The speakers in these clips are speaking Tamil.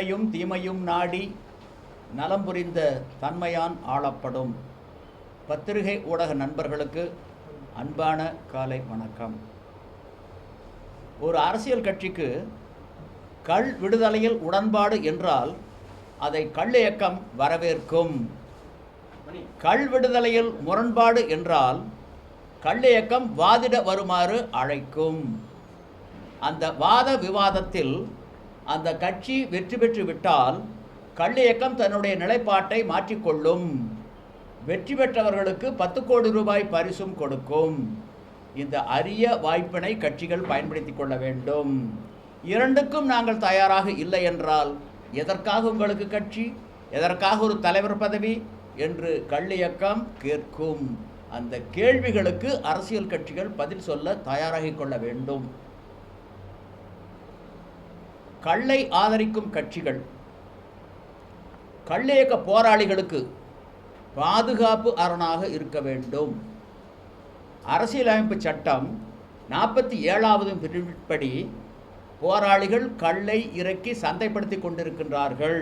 நன்மையும் தீமையும் நாடி நலம் புரிந்த தன்மையான் ஆளப்படும். பத்திரிகை ஊடக நண்பர்களுக்கு அன்பான காலை வணக்கம். ஒரு அரசியல் கட்சிக்கு கள் விடுதலையில் உடன்பாடு என்றால் அதை கள் இயக்கம் வரவேற்கும். கள் விடுதலையில் முரண்பாடு என்றால் கள் இயக்கம் வாதிட வருமாறு அழைக்கும். அந்த வாத விவாதத்தில் அந்த கட்சி வெற்றி பெற்று விட்டால் கள் இயக்கம் தன்னுடைய நிலைப்பாட்டை மாற்றிக்கொள்ளும். வெற்றி பெற்றவர்களுக்கு பத்து கோடி ரூபாய் பரிசும் கொடுக்கும். இந்த அரிய வாய்ப்பினை கட்சிகள் பயன்படுத்தி கொள்ள வேண்டும். இரண்டுக்கும் நாங்கள் தயாராக இல்லை என்றால் எதற்காக உங்களுக்கு கட்சி? எதற்காக ஒரு தலைவர் பதவி? என்று கள்ளியக்கம் கேட்கும். அந்த கேள்விகளுக்கு அரசியல் கட்சிகள் பதில் சொல்ல தயாராகிக் கொள்ள வேண்டும். கள்ளை ஆதரிக்கும் கட்சிகள் கள்ளியக்க போராளிகளுக்கு பாதுகாப்பு அரணாக இருக்க வேண்டும். அரசியலமைப்பு சட்டம் நாற்பத்தி ஏழாவது பிரிவின்படி போராளிகள் கல்லை இறக்கி சந்தைப்படுத்தி கொண்டிருக்கின்றார்கள்.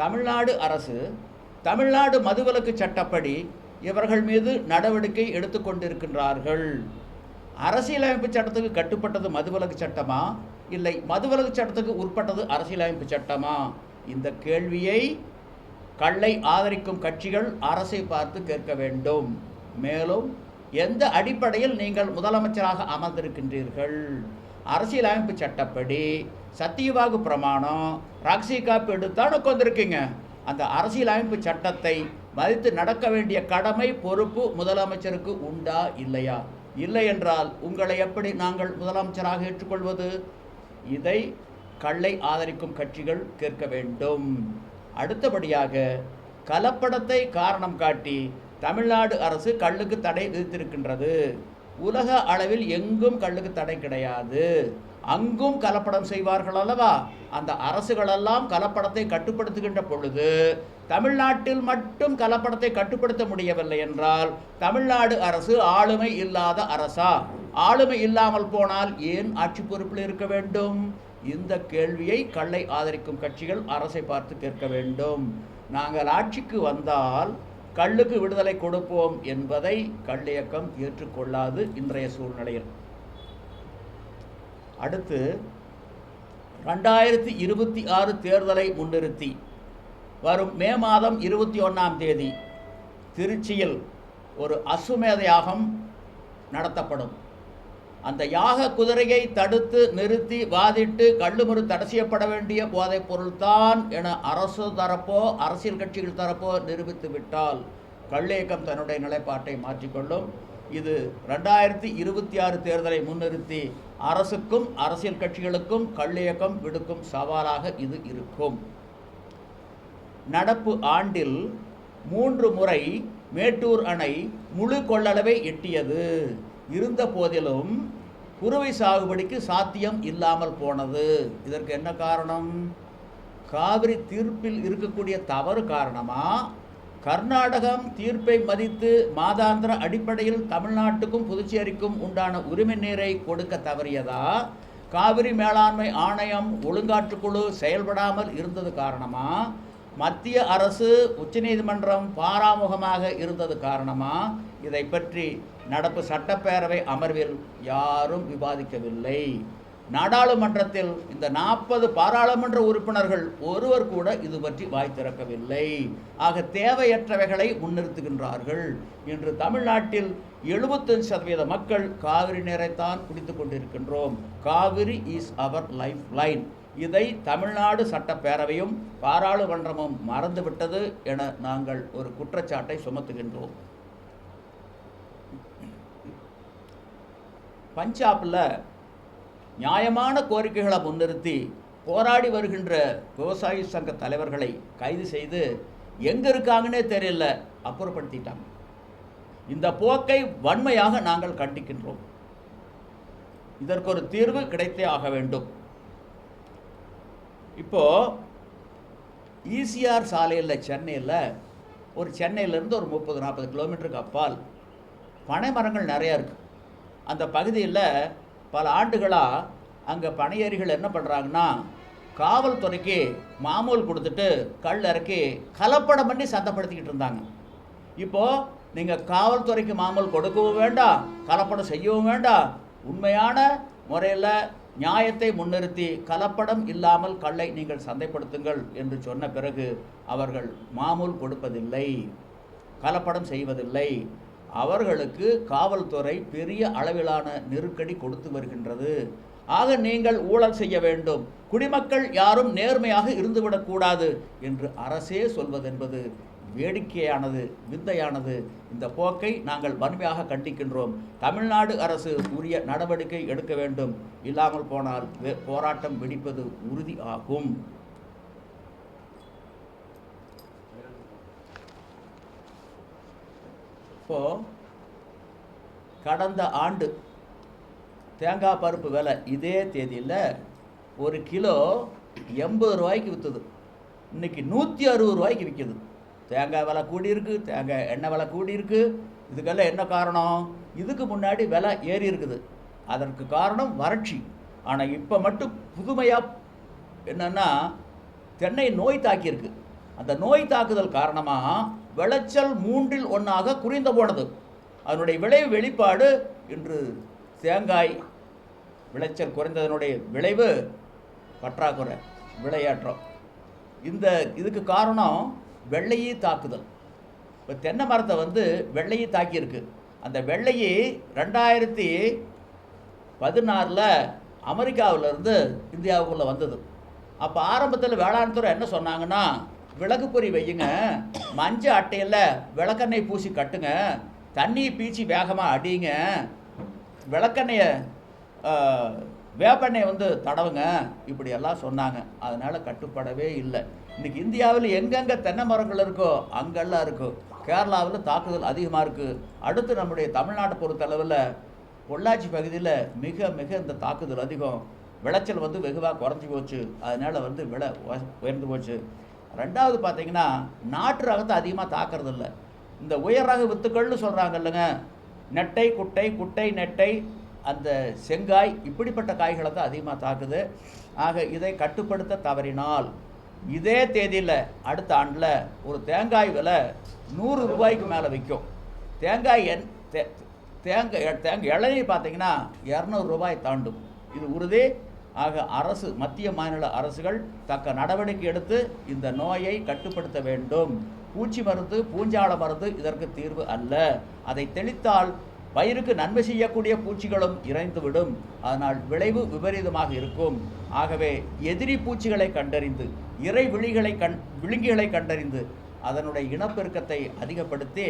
தமிழ்நாடு அரசு தமிழ்நாடு மதுவிலக்கு சட்டப்படி இவர்கள் மீது நடவடிக்கை எடுத்துக்கொண்டிருக்கின்றார்கள் அரசியலமைப்பு சட்டத்துக்கு கட்டுப்பட்டது மதுவிலக்கு சட்டமா? இல்லை மதுவிலக்கு சட்டத்துக்கு உட்பட்டது அரசியலமைப்பு சட்டமா? இந்த கேள்வியை கள்ளை ஆதரிக்கும் கட்சிகள் அரசை பார்த்து கேட்க வேண்டும். மேலும் எந்த அடிப்படையில் நீங்கள் முதலமைச்சராக அமர்ந்திருக்கின்றீர்கள்? அரசியலமைப்பு சட்டப்படி சத்தியவாகு பிரமாணம் ராக்சி காப்பு எடுத்தான் உட்காந்துருக்கீங்க அந்த அரசியலமைப்பு சட்டத்தை மதித்து நடக்க வேண்டிய கடமை பொறுப்பு முதலமைச்சருக்கு உண்டா இல்லையா? இல்லை என்றால் உங்களை எப்படி நாங்கள் முதலமைச்சராக ஏற்றுக்கொள்வது? இதை கள்ளை ஆதரிக்கும் கட்சிகள் கேட்க வேண்டும். அடுத்தபடியாக கலப்படத்தை காரணம் காட்டி தமிழ்நாடு அரசு கள்ளுக்கு தடை விதித்திருக்கின்றது. உலக அளவில் எங்கும் கள்ளுக்கு தடை கிடையாது. அங்கும் கலப்படம் செய்வார்கள் அல்லவா? அந்த அரசுகளெல்லாம் கலப்படத்தை கட்டுப்படுத்துகின்ற பொழுது தமிழ்நாட்டில் மட்டும் கலப்படத்தை கட்டுப்படுத்த முடியவில்லை என்றால் தமிழ்நாடு அரசு ஆளுமை இல்லாத அரசா? ஆளுமை இல்லாமல் போனால் ஏன் ஆட்சி பொறுப்பில் இருக்க வேண்டும்? இந்த கேள்வியை கள்ளை ஆதரிக்கும் கட்சிகள் அரசை பார்த்து கேட்க வேண்டும். நாங்கள் ஆட்சிக்கு வந்தால் கள்ளுக்கு விடுதலை கொடுப்போம் என்பதை கள்ளியக்கம் ஏற்றுக்கொள்ளாது இன்றைய சூழ்நிலையில். அடுத்து ரெண்டாயிரத்தி இருபத்தி ஆறு தேர்தலை முன்னிறுத்தி வரும் மே மாதம் இருபத்தி ஒன்றாம் தேதி திருச்சியில் ஒரு அசுமேத யாகம் நடத்தப்படும். அந்த யாக குதிரையை தடுத்து நிறுத்தி வாதிட்டு கள்ளுமறு தடை செய்யப்பட வேண்டிய போதைப் பொருள்தான் என அரசு தரப்போ அரசியல் கட்சிகள் தரப்போ நிரூபித்து விட்டால் கள்ளியக்கம் தன்னுடைய நிலைப்பாட்டை மாற்றிக்கொள்ளும். இது ரெண்டாயிரத்தி இருபத்தி ஆறு தேர்தலை முன்னிறுத்தி அரசுக்கும் அரசியல் கட்சிகளுக்கும் கள்ளியக்கம் விடுக்கும் சவாலாக இது இருக்கும். நடப்பு ஆண்டில் மூன்று முறை மேட்டூர் அணை முழு கொள்ளளவை எட்டியது. இருந்த போதிலும் குறுவை சாகுபடிக்கு சாத்தியம் இல்லாமல் போனது. இதற்கு என்ன காரணம்? காவிரி தீர்ப்பில் இருக்கக்கூடிய தவறு காரணமா? கர்நாடகம் தீர்ப்பை மதித்து மாதாந்திர அடிப்படையில் தமிழ்நாட்டுக்கும் புதுச்சேரிக்கும் உண்டான உரிமை நீரை கொடுக்க தவறியதா? காவிரி மேலாண்மை ஆணையம் ஒழுங்காற்றுக்குழு செயல்படாமல் இருந்தது காரணமா? மத்திய அரசு உச்சநீதிமன்றம் பாராமுகமாக இருந்தது காரணமா? இதை பற்றி நடப்பு சட்டப்பேரவை அமர்வில் யாரும் விவாதிக்கவில்லை. நாடாளுமன்றத்தில் இந்த நாற்பது பாராளுமன்ற உறுப்பினர்கள் ஒருவர் கூட இது பற்றி வாய் திறக்கவில்லை. ஆக தேவையற்றவைகளை முன்னிறுத்துகின்றார்கள். இன்று தமிழ்நாட்டில் எழுபத்தஞ்சு சதவீத மக்கள் காவிரி நீரைத்தான் குடித்து கொண்டிருக்கின்றோம். Kaveri is our life line இதை தமிழ்நாடு சட்டப்பேரவையும் பாராளுமன்றமும் மறந்துவிட்டது என நாங்கள் ஒரு குற்றச்சாட்டை சுமத்துகின்றோம். பஞ்சாபில் நியாயமான கோரிக்கைகளை முன்னிறுத்தி போராடி வருகின்ற விவசாய சங்க தலைவர்களை கைது செய்து எங்கே இருக்காங்கன்னே தெரியல அப்புறப்படுத்திட்டாங்க. இந்த போக்கை வன்மையாக நாங்கள் கண்டிக்கின்றோம். இதற்கு ஒரு தீர்வு கிடைத்தே ஆக வேண்டும். இப்போ ஈசிஆர் சாலையில் சென்னையில் ஒரு சென்னையிலேருந்து ஒரு முப்பது நாற்பது கிலோமீட்டருக்கு அப்பால் பனை மரங்கள் நிறையா இருக்குது அந்த பகுதியில் பல ஆண்டுகளாக அங்கே பனையேறிகள் என்ன பண்ணுறாங்கன்னா காவல்துறைக்கு மாமூல் கொடுத்துட்டு கல் இறக்கி கலப்படம் பண்ணி சந்தப்படுத்திக்கிட்டு இருந்தாங்க. இப்போது நீங்கள் காவல்துறைக்கு மாமூல் கொடுக்கவும் வேண்டாம் கலப்படம் செய்யவும் வேண்டாம். உண்மையான முறையில் நியாயத்தை முன்னிறுத்தி கலப்படம் இல்லாமல் கல்லை நீங்கள் சந்தைப்படுத்துங்கள் என்று சொன்ன பிறகு அவர்கள் மாமூல் கொடுப்பதில்லை கலப்படம் செய்வதில்லை. அவர்களுக்கு காவல்துறை பெரிய அளவிலான நெருக்கடி கொடுத்து வருகின்றது. ஆக நீங்கள் ஊழல் செய்ய வேண்டும். குடிமக்கள் யாரும் நேர்மையாக இருந்துவிடக்கூடாது என்று அரசே சொல்வதென்பது வேடிக்கையானது விந்தையானது. இந்த போக்கை நாங்கள் வன்மையாக கண்டிக்கின்றோம். தமிழ்நாடு அரசு உரிய நடவடிக்கை எடுக்க வேண்டும். இல்லாமல் போனால் போராட்டம் வெடிப்பது உறுதி ஆகும். இப்போது கடந்த ஆண்டு தேங்காய் பருப்பு விலை இதே தேதியில் ஒரு கிலோ எண்பது ரூபாய்க்கு விற்றுது இன்னைக்கு நூற்றி அறுபது ரூபாய்க்கு விற்கிது தேங்காய் விலை கூடியிருக்கு தேங்காய் எண்ணெய் விலை கூடியிருக்கு. இதுக்கெல்லாம் என்ன காரணம்? இதுக்கு முன்னாடி விலை ஏறி இருக்குது. அதற்கு காரணம் வறட்சி. ஆனால் இப்போ மட்டும் புதுமையாக என்னென்னா தென்னை நோய் தாக்கியிருக்கு. அந்த நோய் தாக்குதல் காரணமாக விளைச்சல் மூன்றில் ஒன்றாக குறைந்து போனது. அதனுடைய விளைவு வெளிப்பாடு இன்று தேங்காய் விளைச்சல் குறைந்ததனுடைய விளைவு பற்றாக்குறை விளையாற்றம் இந்த இதுக்கு காரணம் வெள்ளையை தாக்குதல். இப்போ தென்னை மரத்தை வந்து வெள்ளையை தாக்கியிருக்கு. அந்த வெள்ளையை ரெண்டாயிரத்தி பதினாறில் அமெரிக்காவிலேருந்து இந்தியாவுக்குள்ளே வந்தது. அப்போ ஆரம்பத்தில் வேளாண் துறை என்ன சொன்னாங்கன்னா விளக்கு பொறி வையுங்க. மஞ்சள் அட்டையில் விளக்கெண்ணெய் பூசி கட்டுங்க. தண்ணியை பீச்சி வேகமாக அடிங்க. விளக்கெண்ணெயை வேப்பெண்ணெய் வந்து தடவுங்க. இப்படியெல்லாம் சொன்னாங்க. அதனால் கட்டுப்படவே இல்லை. இன்னைக்கு இந்தியாவில் எங்கெங்கே தென்னை மரங்கள் இருக்கோ அங்கெல்லாம் இருக்கும் கேரளாவில் தாக்குதல் அதிகமாக இருக்குது அடுத்து நம்முடைய தமிழ்நாட்டை பொறுத்தளவில் பொள்ளாச்சி பகுதியில் மிக மிக இந்த தாக்குதல் அதிகம். விளைச்சல் வந்து வெகுவாக குறைஞ்சி போச்சு. அதனால் வந்து விலை உயர்ந்து போச்சு. ரெண்டாவது பார்த்தீங்கன்னா நாட்டு ரகத்தை அதிகமாக தாக்கிறது இல்லை இந்த உயர் ரக வித்துக்கள்னு சொல்கிறாங்க இல்லைங்க. நெட்டை குட்டை குட்டை நெட்டை அந்த செங்காய் இப்படிப்பட்ட காய்களை தான் அதிகமாக தாக்குது. ஆக இதை கட்டுப்படுத்த தவறினால் இதே தேதியில் அடுத்த ஆண்டில் ஒரு தேங்காய் விலை நூறு ரூபாய்க்கு மேலே விற்கும். தேங்காய் எண் தே தேங்காய் தேங்காய் இளநீர் பார்த்தீங்கன்னா இரநூறு ரூபாய் தாண்டும். இது உறுதி. ஆக அரசு மத்திய மாநில அரசுகள் தக்க நடவடிக்கை எடுத்து இந்த நோயை கட்டுப்படுத்த வேண்டும். பூச்சி மருந்து பூஞ்சால மருந்து இதற்கு தீர்வு அல்ல. அதை தெளித்தால் பயிருக்கு நன்மை செய்யக்கூடிய பூச்சிகளும் இறைந்துவிடும் அதனால் விளைவு விபரீதமாக இருக்கும். ஆகவே எதிரி பூச்சிகளை கண்டறிந்து இறை விழிகளை கண் விழுங்கிகளை கண்டறிந்து அதனுடைய இனப்பெருக்கத்தை அதிகப்படுத்தி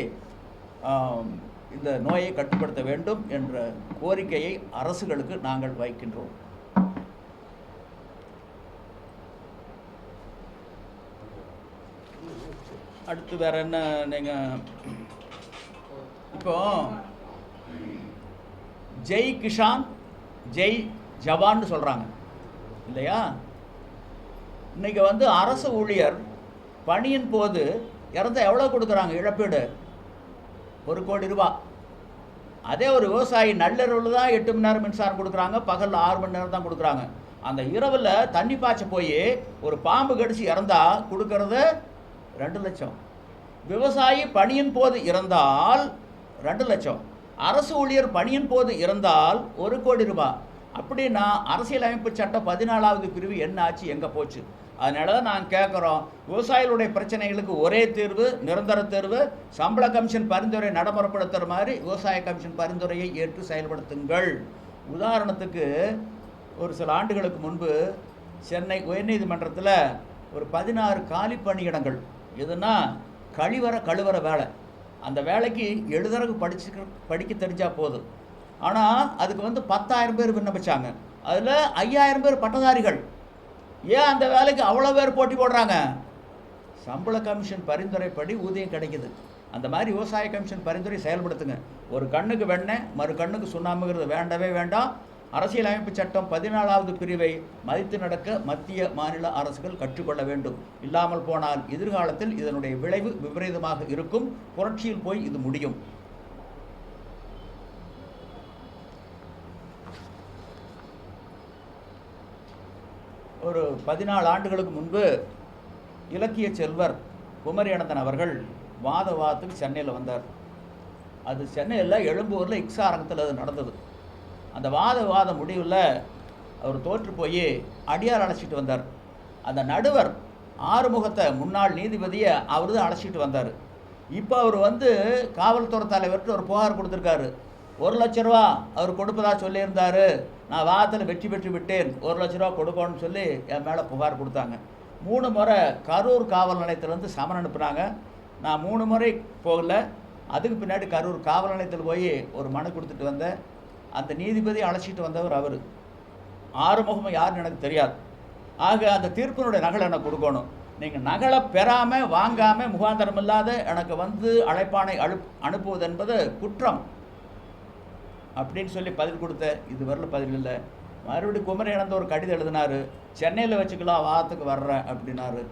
இந்த நோயை கட்டுப்படுத்த வேண்டும் என்ற கோரிக்கையை அரசுகளுக்கு நாங்கள் வைக்கின்றோம். அடுத்து வேற என்ன நீங்க? இப்போ ஜெய் கிஷான் ஜெய் ஜவான்னு சொல்றாங்க. இல்லையா? இன்னைக்கு வந்து அரசு ஊழியர் பணியின் போது இறந்தா எவ்வளோ கொடுக்குறாங்க இழப்பீடு? ஒரு கோடி ரூபாய் அதே ஒரு விவசாயி நள்ளிரவில் தான் எட்டு மணி நேரம் மின்சாரம் கொடுக்குறாங்க பகலில் ஆறு மணி நேரம் தான் கொடுக்குறாங்க. அந்த இரவில் தண்ணி பாய்ச்ச போய் ஒரு பாம்பு கடிச்சு இறந்தா கொடுக்கறது ரெண்டு லட்சம். விவசாயி பணியின் போது இறந்தால் ரெண்டு லட்சம். அரசு ஊழியர் பணியின் போது இறந்தால் ஒரு கோடி ரூபாய் அப்படின்னா அரசியலமைப்பு சட்டம் பதினாலாவது பிரிவு என்ன ஆச்சு எங்கே போச்சு? அதனால தான் நான் கேட்குறோம் விவசாயிகளுடைய பிரச்சனைகளுக்கு ஒரே தீர்வு நிரந்தர தீர்வு. சம்பள கமிஷன் பரிந்துரை நடைமுறைப்படுத்துகிற மாதிரி விவசாய கமிஷன் பரிந்துரையை ஏற்று செயல்படுத்துங்கள். உதாரணத்துக்கு ஒரு சில ஆண்டுகளுக்கு முன்பு சென்னை உயர்நீதிமன்றத்தில் ஒரு பதினாறு காலி பணியிடங்கள் எதுனா கழிவற கழுவற வேலை. அந்த வேலைக்கு எழுதுறதுக்கு படிச்சு படிக்க தெரிஞ்சால் போதும். ஆனால் அதுக்கு வந்து பத்தாயிரம் பேர் விண்ணப்பிச்சாங்க. அதில் ஐயாயிரம் பேர் பட்டதாரிகள். ஏன் அந்த வேலைக்கு அவ்வளோ பேர் போட்டி போடுறாங்க? சம்பள கமிஷன் பரிந்துரைப்படி ஊதியம் கிடைக்குது. அந்த மாதிரி விவசாய கமிஷன் பரிந்துரை செயல்படுத்துங்க. ஒரு கண்ணுக்கு வெண்ணெய் மறு கண்ணுக்கு சுண்ணாம்புங்கிறது வேண்டவே வேண்டாம். அரசியலமைப்பு சட்டம் பதினாலாவது பிரிவை மதித்து நடக்க மத்திய மாநில அரசுகள் கற்றுக்கொள்ள வேண்டும். இல்லாமல் போனால் எதிர்காலத்தில் இதனுடைய விளைவு விபரீதமாக இருக்கும். புரட்சியில் போய் இது முடியும். ஒரு பதினாலு ஆண்டுகளுக்கு முன்பு இலக்கிய செல்வர் குமரி அனந்தன் அவர்கள் வாத வாதத்துக்கு சென்னையில் வந்தார். அது சென்னையில் எழும்பூரில் இக்ஸா அரங்கத்தில் அது நடந்தது. அந்த வாத விவாத முடிவில் அவர் தோற்று போய் அடியார் அழைச்சிட்டு வந்தார். அந்த நடுவர் ஆறுமுகத்தை முன்னாள் நீதிபதியை அவர் தான் அழைச்சிட்டு வந்தார். இப்போ அவர் வந்து காவல்துறை தலைவர்கிட்ட ஒரு புகார் கொடுத்துருக்காரு. ஒரு லட்ச ரூபா அவர் கொடுப்பதா சொல்லியிருந்தாரு. நான் வாதத்தில் வெற்றி பெற்று விட்டேன். ஒரு லட்ச ரூபா கொடுக்கணும்னு சொல்லி என் மேலே புகார் கொடுத்தாங்க. மூணு முறை கரூர் காவல் நிலையத்திலேருந்து சமன் அனுப்புனாங்க. நான் மூணு முறை போகல. அதுக்கு பின்னாடி கரூர் காவல் நிலையத்தில் போய் ஒரு மனு கொடுத்துட்டு வந்தேன். அந்த நீதிபதி அழைச்சிட்டு வந்தவர் அவர். ஆறுமுகம் யாருன்னு எனக்கு தெரியாது. ஆக அந்த தீர்ப்பினுடைய நகலை எனக்கு கொடுக்கணும். நீங்கள் நகலை பெறாமல் வாங்காமல் முகாந்தரம் இல்லாத எனக்கு வந்து அழைப்பானை அழு அனுப்புவது என்பது குற்றம். அப்படின்னு சொல்லி பதில் கொடுத்த இது வரல பதில் இல்லை. மறுபடியும் குமரி இழந்த ஒரு கடிதம் எழுதினாரு. சென்னையில் வச்சுக்கலாம் வாரத்துக்கு வர்றேன் அப்படின்னாரு.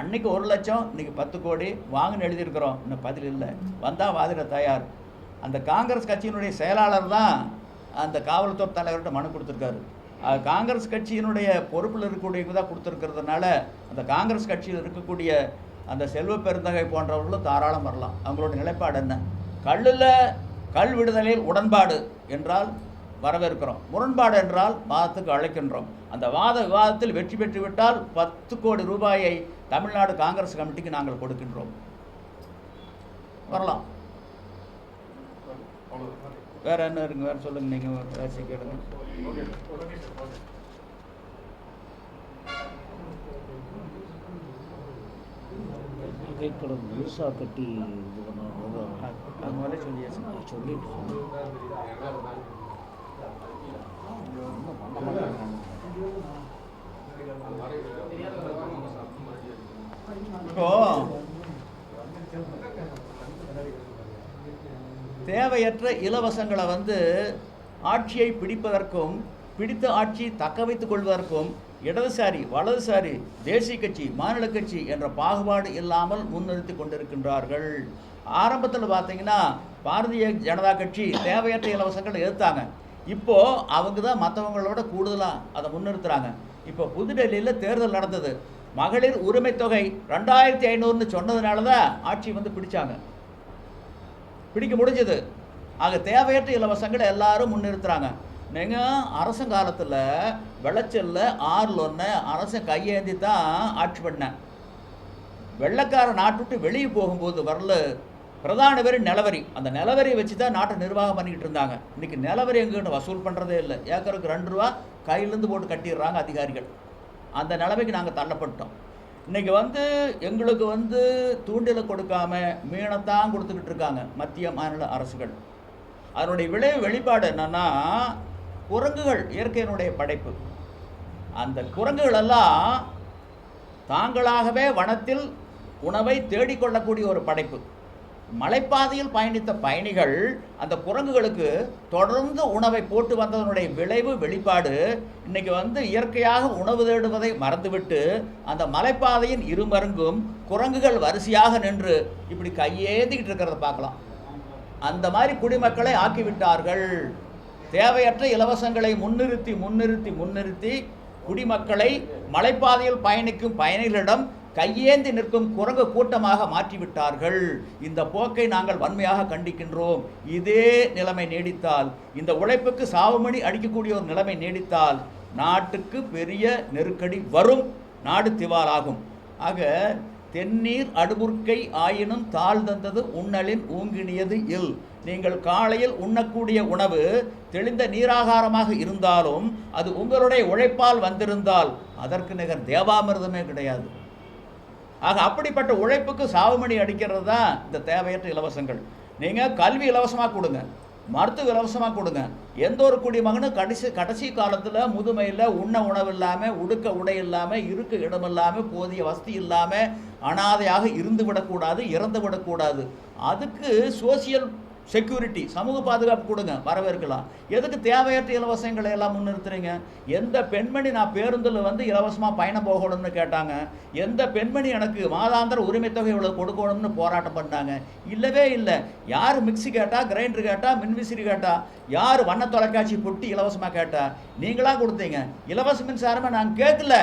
அன்னைக்கு ஒரு லட்சம் இன்னைக்கு பத்து கோடி வாங்கன்னு எழுதியிருக்கிறோம். இன்னும் பதில் இல்லை. வந்தால் வாதிட தயார். அந்த காங்கிரஸ் கட்சியினுடைய செயலாளர் தான் அந்த காவல்துறை தலைவர்கிட்ட மனு கொடுத்துருக்காரு. அது காங்கிரஸ் கட்சியினுடைய பொறுப்பில் இருக்கக்கூடியவங்க தான் கொடுத்துருக்கிறதுனால அந்த காங்கிரஸ் கட்சியில் இருக்கக்கூடிய அந்த செல்வ பெருந்தகை போன்றவர்களும் தாராளம் வரலாம். அவங்களோட நிலைப்பாடு என்ன? கல்லில் கல் விடுதலையில் உடன்பாடு என்றால் வரவேற்கிறோம். முரண்பாடு என்றால் வாதத்துக்கு அழைக்கின்றோம். அந்த வாத விவாதத்தில் வெற்றி பெற்றுவிட்டால் பத்து கோடி ரூபாயை தமிழ்நாடு காங்கிரஸ் கமிட்டிக்கு நாங்கள் கொடுக்கின்றோம். வரலாம். வேற என்ன இருக்குங்க? வேற சொல்லுங்க நீங்க பேசி கேளுங்க. நகைக்கடை முழுசா கட்டி இது பண்ணணும் அது முதல்ல சொல்லியாச்சு. சொல்லிட்டு இப்போ தேவையற்ற இலவசங்களை வந்து ஆட்சியை பிடிப்பதற்கும் பிடித்த ஆட்சி தக்க வைத்துக் கொள்வதற்கும் இடதுசாரி வலதுசாரி தேசிய கட்சி மாநில கட்சி என்ற பாகுபாடு இல்லாமல் முன்னிறுத்தி கொண்டிருக்கின்றார்கள். ஆரம்பத்தில் பார்த்தீங்கன்னா பாரதிய ஜனதா கட்சி தேவையற்ற இலவசங்களை எதிர்த்தாங்க இப்போ அவங்க தான் மற்றவங்களோட கூடுதலாக அதை முன்னிறுத்துறாங்க. இப்போ புதுடெல்லியில் தேர்தல் நடந்தது. மகளிர் உரிமை தொகை ரெண்டாயிரத்தி ஐநூறுன்னு சொன்னதுனால தான் ஆட்சி வந்து பிடிச்சாங்க. பிடிக்க முடிஞ்சது. ஆக தேவையற்ற இலவசங்களை எல்லாரும் முன்னிறுத்துறாங்க. நீங்கள் அரசங்காலத்தில் விளைச்சல்ல ஆறில் ஒன்று அரசன் கையேந்தி தான் ஆட்சி பண்ணேன் வெள்ளக்கார நாட்டு விட்டு வெளியே போகும்போது வரல பிரதான பேர் நிலவரி. அந்த நிலவரியை வச்சு தான் நாட்டை நிர்வாகம் பண்ணிக்கிட்டு இருந்தாங்க. இன்றைக்கி நிலவரி எங்கிட்ட வசூல் பண்ணுறதே இல்லை. ஏக்கருக்கு ரெண்டு ரூபா கையிலேருந்து போட்டு கட்டிடுறாங்க அதிகாரிகள். அந்த நிலைமைக்கு நாங்கள் தள்ளப்பட்டோம் இன்றைக்கி வந்து எங்களுக்கு வந்து தூண்டிலை கொடுக்காம மீனைத்தான் கொடுத்துக்கிட்டு இருக்காங்க மத்திய மாநில அரசுகள். அதனுடைய விளைவு வெளிப்பாடு என்னென்னா குரங்குகள் இயற்கையினுடைய படைப்பு. அந்த குரங்குகளெல்லாம் தாங்களாகவே வனத்தில் உணவை தேடிக்கொள்ளக்கூடிய ஒரு படைப்பு. மலைப்பாதையில் பயணித்த பயணிகள் அந்த குரங்குகளுக்கு தொடர்ந்து உணவை போட்டு வந்ததனுடைய விளைவு வெளிப்பாடு இன்னைக்கு வந்து இயற்கையாக உணவு தேடுவதை மறந்துவிட்டு அந்த மலைப்பாதையின் இருமருங்கும் குரங்குகள் வரிசையாக நின்று இப்படி கையேந்திக்கிட்டு இருக்கிறத பார்க்கலாம். அந்த மாதிரி குடிமக்களை ஆக்கிவிட்டார்கள். தேவையற்ற இலவசங்களை முன்னிறுத்தி முன்னிறுத்தி முன்னிறுத்தி குடிமக்களை மலைப்பாதையில் பயணிக்கும் பயணிகளிடம் கையேந்தி நிற்கும் குரங்கு கூட்டமாக மாற்றிவிட்டார்கள். இந்த போக்கை நாங்கள் வன்மையாக கண்டிக்கின்றோம். இதே நிலைமை நீடித்தால் இந்த உழைப்புக்கு சாவுமணி அடிக்கக்கூடிய ஒரு நிலைமை நீடித்தால் நாட்டுக்கு பெரிய நெருக்கடி வரும். நாடு திவாலாகும். ஆக தென்னீர் அடுபுர்க்கை ஆயினும் தாழ் தந்தது உண்ணலின் ஊங்கினியது இல். நீங்கள் காலையில் உண்ணக்கூடிய உணவு தெளிந்த நீராகாரமாக இருந்தாலும் அது உங்களுடைய உழைப்பால் வந்திருந்தால் அதற்கு நிகர் தேவாமிர்தமே கிடையாது. ஆக அப்படிப்பட்ட உழைப்புக்கு சாவுமணி அடிக்கிறது தான் இந்த தேவையற்ற இலவசங்கள். நீங்கள் கல்வி இலவசமாக கொடுங்க. மருத்துவ இலவசமாக கொடுங்க. எந்த ஒரு குடிமகனும் கடைசி கடைசி காலத்தில் முதுமையில் உண்ண உணவு இல்லாமல் உடுக்க உடை இல்லாமல் இருக்க இடம் இல்லாமல் போதிய வசதி இல்லாமல் அனாதையாக இருந்து விடக்கூடாது இறந்து விடக்கூடாது. அதுக்கு சோசியல் செக்யூரிட்டி சமூக பாதுகாப்பு கொடுங்க வரவேற்கலாம். எதுக்கு தேவையற்ற இலவசங்களை எல்லாம் முன்னிறுத்துறீங்க? எந்த பெண்மணி நான் பேருந்தில் வந்து இலவசமாக பயணம் போகணும்னு கேட்டாங்க? எந்த பெண்மணி எனக்கு மாதாந்திர உரிமைத்தொகை இவ்வளோ கொடுக்கணும்னு போராட்டம் பண்ணாங்க? இல்லவே இல்லை. யார் மிக்ஸி கேட்டால் கிரைண்டர் கேட்டால் மின்விசிறி கேட்டால் யார் வண்ண தொலைக்காட்சி பொட்டி இலவசமாக கேட்டால் நீங்களாக கொடுத்தீங்க. இலவச மின்சாரமே நாங்கள் கேட்கல.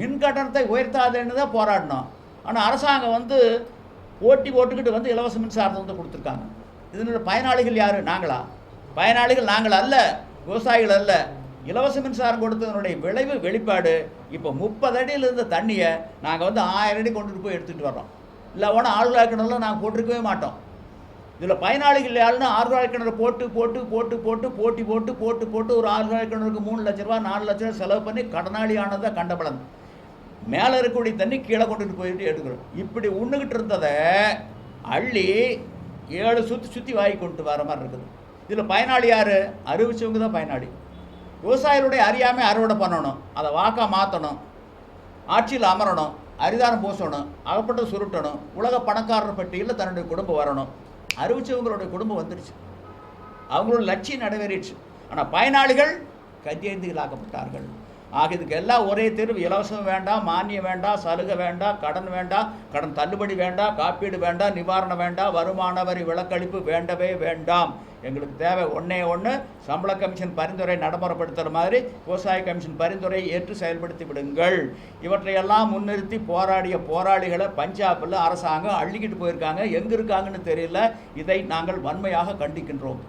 மின் கட்டணத்தை உயர்த்தாதேன்னு தான் போராடினோம். ஆனால் அரசாங்கம் வந்து போட்டி போட்டுக்கிட்டு வந்து இலவச மின்சாரத்தை வந்து கொடுத்துருக்காங்க. இதனோட பயனாளிகள் யார்? நாங்களா. பயனாளிகள் நாங்கள் அல்ல விவசாயிகள் அல்ல. இலவச மின்சாரம் கொடுத்ததனுடைய விளைவு வெளிப்பாடு இப்போ முப்பது அடியில் இருந்த தண்ணியை நாங்கள் வந்து ஆயிரம் அடி கொண்டுட்டு போய் எடுத்துகிட்டு வர்றோம். இல்லை ஒன்றும் ஆழ்வாய் கிணறுலாம் நாங்கள் போட்டிருக்கவே மாட்டோம். இதில் பயனாளிகள் யாருன்னு ஆழ்வாய் கிணறு போட்டு போட்டு போட்டு போட்டு போட்டி போட்டு போட்டு போட்டு ஒரு ஆழ்வாய் கிணறுக்கு மூணு லட்ச ரூபா நாலு லட்ச ரூபா செலவு பண்ணி கடனாளி ஆனதை கண்டபலன் மேலே இருக்கக்கூடிய தண்ணி கீழே கொண்டுட்டு போயிட்டு எடுக்கிறோம் இப்படி உண்ணுக்கிட்டு இருந்ததை அள்ளி ஏழு சுற்றி சுற்றி வாங்கி கொண்டு வர மாதிரி இருக்குது. இதில் பயனாளி யார்? அறிவிச்சவங்க தான் பயனாளி. விவசாயிகளுடைய அறியாமை அறுவடை பண்ணணும் அதை வாக்கா மாற்றணும் ஆட்சியில் அமரணும் அரிதானம் பூசணும் அகப்பட்டு சுருட்டணும் உலக பணக்காரர் பட்டியலில் தன்னுடைய குடும்பம் வரணும். அறிவிச்சவங்களுடைய குடும்பம் வந்துடுச்சு அவங்களோட லட்சியம் நிறைவேறிடுச்சு. ஆனால் பயனாளிகள் கைத்தேந்திகளாக்கப்பட்டார்கள் ஆக இதுக்கெல்லாம் ஒரே தீர்வு இலவசம் வேண்டாம் மானியம் வேண்டாம் சலுகை வேண்டாம் கடன் வேண்டாம் கடன் தள்ளுபடி வேண்டாம் காப்பீடு வேண்டாம் நிவாரணம் வேண்டாம் வருமான வரி விலக்களிப்பு வேண்டவே வேண்டாம். எங்களுக்கு தேவை ஒன்றே ஒன்று சம்பள கமிஷன் பரிந்துரை நடைமுறைப்படுத்துகிற மாதிரி விவசாய கமிஷன் பரிந்துரை ஏற்று செயல்படுத்தி விடுங்கள். இவற்றையெல்லாம் முன்னிறுத்தி போராடிய போராளிகளை பஞ்சாபில் அரசாங்கம் அள்ளிக்கிட்டு போயிருக்காங்க. எங்கே இருக்காங்கன்னு தெரியல. இதை நாங்கள் வன்மையாக கண்டிக்கின்றோம்.